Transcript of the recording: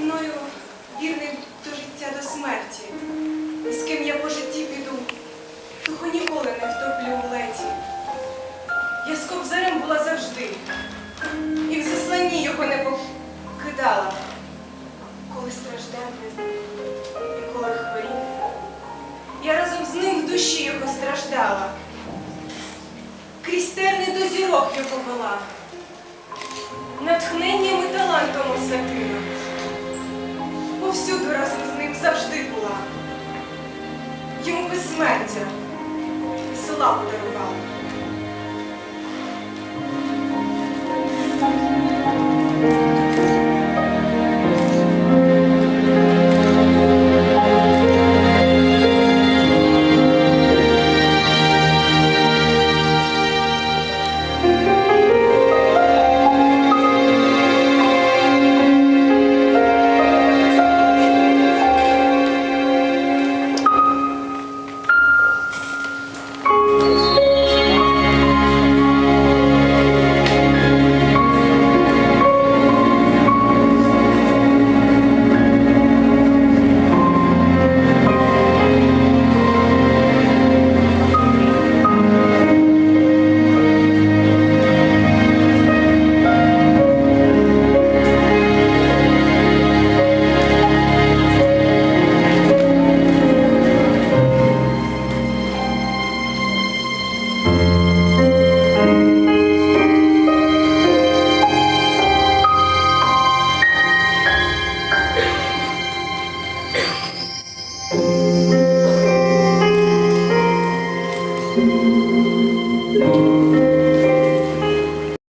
мною вірний до життя до смерті, і з ким я по житті піду, того ніколи не втоплю в леті. Я з кобзарем була завжди, і в засланні його не покидала, коли страждав, і коли хворів. Я разом з ним в душі його страждала, крізь терни до зірок його вела, натхненням і талантом осакила. Повсюду разом з ним завжди була. Йому безсмертя села подарувала.